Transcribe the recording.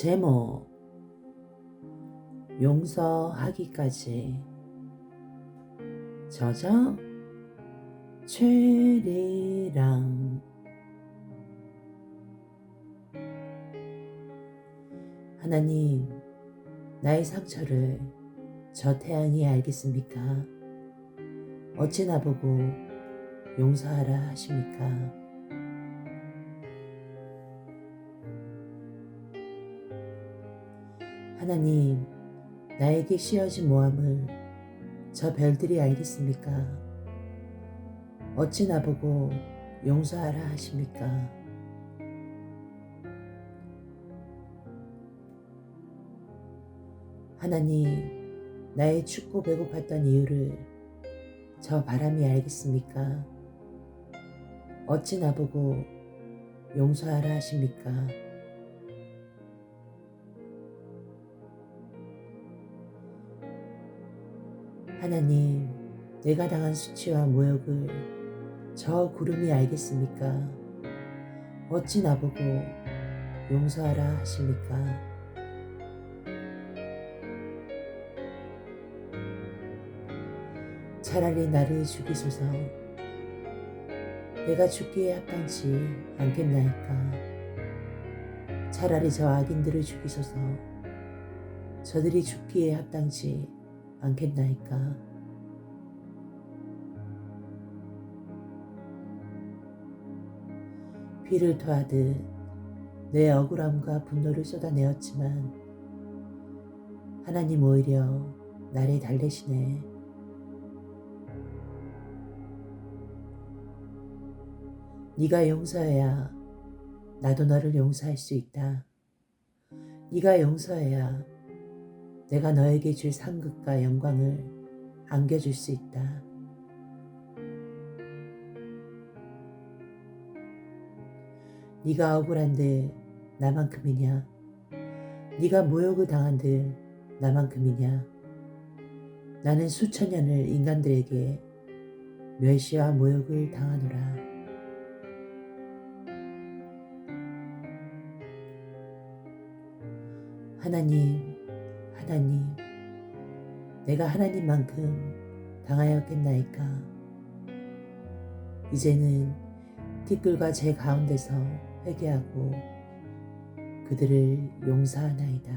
제목 용서하기까지 저자 최리랑 하나님 나의 상처를 저 태양이 알겠습니까? 어찌 나보고 용서하라 하십니까? 하나님, 나에게 씌어진 모함을 저 별들이 알겠습니까? 어찌 나보고 용서하라 하십니까? 하나님, 나의 춥고 배고팠던 이유를 저 바람이 알겠습니까? 어찌 나보고 용서하라 하십니까? 하나님, 내가 당한 수치와 모욕을 저 구름이 알겠습니까? 어찌 나보고 용서하라 하십니까? 차라리 나를 죽이소서. 내가 죽기에 합당치 않겠나이까. 차라리 저 악인들을 죽이소서. 저들이 죽기에 합당치 않겠나이까. 피를 토하듯 내 억울함과 분노를 쏟아내었지만 하나님 오히려 나를 달래시네. 네가 용서해야 나도 너를 용서할 수 있다. 네가 용서해야 내가 너에게 줄 상급과 영광을 안겨줄 수 있다. 네가 억울한들 나만큼이냐? 네가 모욕을 당한들 나만큼이냐? 나는 수천 년을 인간들에게 멸시와 모욕을 당하노라. 하나님, 하나님, 내가 하나님만큼 당하였겠나이까? 이제는 티끌과 제 가운데서 회개하고 그들을 용서하나이다.